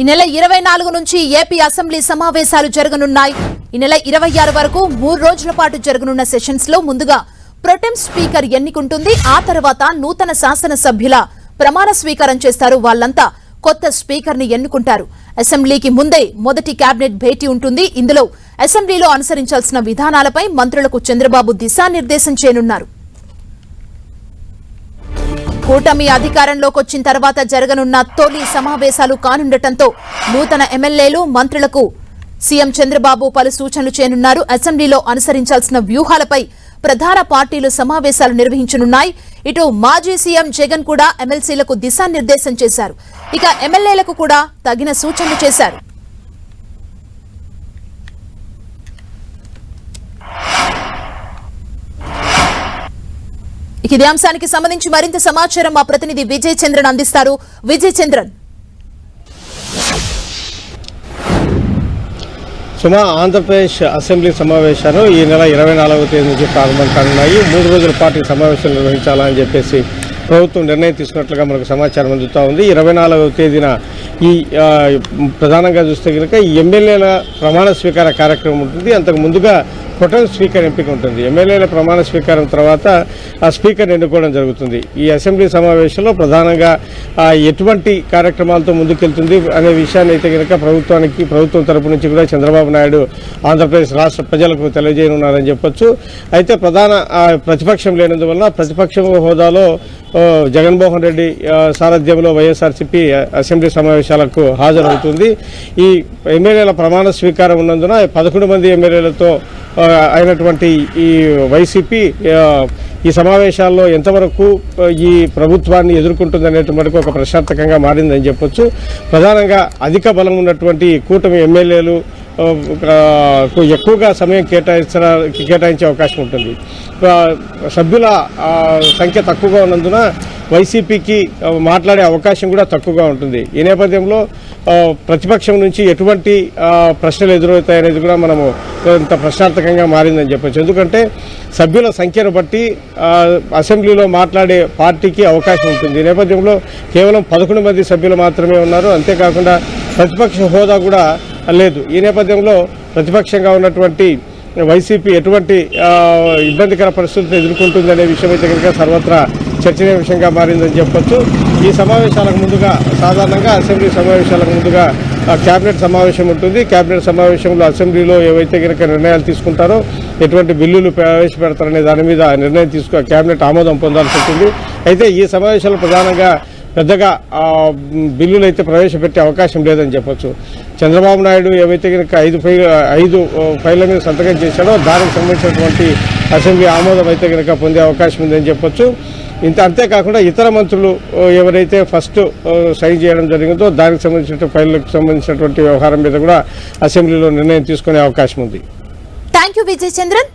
ఈ నెల ఇరవై నాలుగు నుంచి ఏపీ అసెంబ్లీ సమావేశాలు జరగనున్నాయి. ఈ నెల ఇరవై ఆరు వరకు మూడు రోజుల పాటు జరగనున్న సెషన్స్లో ముందుగా ప్రొటెం స్పీకర్ ఎన్నికుంటుంది. ఆ తర్వాత నూతన శాసనసభ్యుల ప్రమాణ స్వీకారం చేస్తారు. వాళ్ళంతా కొత్త స్పీకర్ని ఎన్నుకుంటారు. అసెంబ్లీకి ముందే మొదటి కేబినెట్ భేటీ ఉంటుంది. ఇందులో అసెంబ్లీలో అనుసరించాల్సిన విధానాలపై మంత్రులకు చంద్రబాబు దిశానిర్దేశం చేయనున్నారు. కూటమి అధికారంలోకి వచ్చిన తర్వాత జరగనున్న తొలి సమావేశాలు కానుండటంతో నూతన ఎమ్మెల్యేలు మంత్రులకు సీఎం చంద్రబాబు పలు సూచనలు చేయనున్నారు. అసెంబ్లీలో అనుసరించాల్సిన వ్యూహాలపై ప్రధాన పార్టీలు సమావేశాలు నిర్వహించనున్నాయి. ఇటు మాజీ సీఎం జగన్ కూడా ఎమ్మెల్సీలకు దిశానిర్దేశం చేశారు. ఇక ఎమ్మెల్యేలకు కూడా తగిన సూచనలు చేశారు. ఇదే అంశానికి సంబంధించి మరింత సమాచారం మా ప్రతినిధి విజయ్ చంద్రన్ అందిస్తారు. విజయ్ చంద్రన్. సుమా ఆంధ్రప్రదేశ్ అసెంబ్లీ సమావేశాలు ఈ నెల ఇరవై నాలుగవ తేదీ నుంచి ప్రారంభం కానున్నాయి. మూడు రోజుల పాటు సమావేశం సమావేశాలు నిర్వహించాలని చెప్పేసి ప్రభుత్వం నిర్ణయం తీసుకున్నట్లుగా మనకు సమాచారం అందుతూ ఉంది. ఇరవై నాలుగవ తేదీన ఈ ప్రధానంగా చూస్తే కనుక ఎమ్మెల్యేల ప్రమాణ స్వీకార కార్యక్రమం ఉంటుంది. అంతకు ముందుగా ప్రొటెం స్పీకర్ ఎంపిక ఉంటుంది. ఎమ్మెల్యేల ప్రమాణ స్వీకారం తర్వాత ఆ స్పీకర్ ఎన్నుకోవడం జరుగుతుంది. ఈ అసెంబ్లీ సమావేశంలో ప్రధానంగా ఎటువంటి కార్యక్రమాలతో ముందుకెళ్తుంది అనే విషయాన్ని అయితే కనుక ప్రభుత్వానికి ప్రభుత్వం తరపు నుంచి కూడా చంద్రబాబు నాయుడు ఆంధ్రప్రదేశ్ రాష్ట్ర ప్రజలకు తెలియజేయనున్నారని చెప్పొచ్చు. అయితే ప్రధాన ప్రతిపక్షం లేనందువల్ల ప్రతిపక్షం హోదాలో జగన్మోహన్ రెడ్డి సారథ్యంలో వైఎస్ఆర్సీపీ అసెంబ్లీ సమావేశాలకు హాజరవుతుంది. ఈ ఎమ్మెల్యేల ప్రమాణ స్వీకారం ఉన్నందున పదకొండు మంది ఎమ్మెల్యేలతో అయినటువంటి ఈ వైసీపీ ఈ సమావేశాల్లో ఎంతవరకు ఈ ప్రభుత్వాన్ని ఎదుర్కొంటుందనేటువంటి ఒక ప్రశాంతకంగా మారిందని చెప్పొచ్చు. ప్రధానంగా అధిక బలం ఉన్నటువంటి కూటమి ఎమ్మెల్యేలు ఎక్కువగా సమయం కేటాయించడా కేటాయించే అవకాశం ఉంటుంది. సభ్యుల సంఖ్య తక్కువగా ఉన్నందున వైసీపీకి మాట్లాడే అవకాశం కూడా తక్కువగా ఉంటుంది. ఈ నేపథ్యంలో ప్రతిపక్షం నుంచి ఎటువంటి ప్రశ్నలు ఎదురవుతాయనేది కూడా మనము కొంత ప్రశ్నార్థకంగా మారిందని చెప్పొచ్చు. ఎందుకంటే సభ్యుల సంఖ్యను బట్టి అసెంబ్లీలో మాట్లాడే పార్టీకి అవకాశం ఉంటుంది. ఈ నేపథ్యంలో కేవలం పదకొండు మంది సభ్యులు మాత్రమే ఉన్నారు. అంతేకాకుండా ప్రతిపక్ష హోదా కూడా లేదు. ఈ నేపథ్యంలో ప్రతిపక్షంగా ఉన్నటువంటి వైసీపీ ఎటువంటి ఇబ్బందికర పరిస్థితులను ఎదుర్కొంటుందనే విషయం అయితే కనుక సర్వత్రా చర్చనీయాంశంగా మారిందని చెప్పొచ్చు. ఈ సమావేశాలకు ముందుగా సాధారణంగా అసెంబ్లీ సమావేశాలకు ముందుగా క్యాబినెట్ కేబినెట్ సమావేశం ఉంటుంది. కేబినెట్ సమావేశంలో అసెంబ్లీలో ఏవైతే కనుక నిర్ణయాలు తీసుకుంటారో ఎటువంటి బిల్లులు ప్రవేశపెడతారనే దాని మీద నిర్ణయం తీసుకు కేబినెట్ ఆమోదం పొందాల్సి ఉంటుంది. అయితే ఈ సమావేశాలు ప్రధానంగా పెద్దగా బిల్లులు అయితే ప్రవేశపెట్టే అవకాశం లేదని చెప్పొచ్చు. చంద్రబాబు నాయుడు ఏవైతే కనుక ఐదు ఫైల్ ఐదు ఫైళ్ళ మీద సంతకం చేశాడో దానికి సంబంధించినటువంటి అసెంబ్లీ ఆమోదం అయితే కనుక పొందే అవకాశం ఉందని చెప్పొచ్చు. ఇంత అంతేకాకుండా ఇతర మంత్రులు ఎవరైతే ఫస్ట్ సైన్ చేయడం జరిగిందో దానికి సంబంధించిన ఫైళ్ళకు సంబంధించినటువంటి వ్యవహారం మీద కూడా అసెంబ్లీలో నిర్ణయం తీసుకునే అవకాశం ఉంది. Thank you Vijay Chandran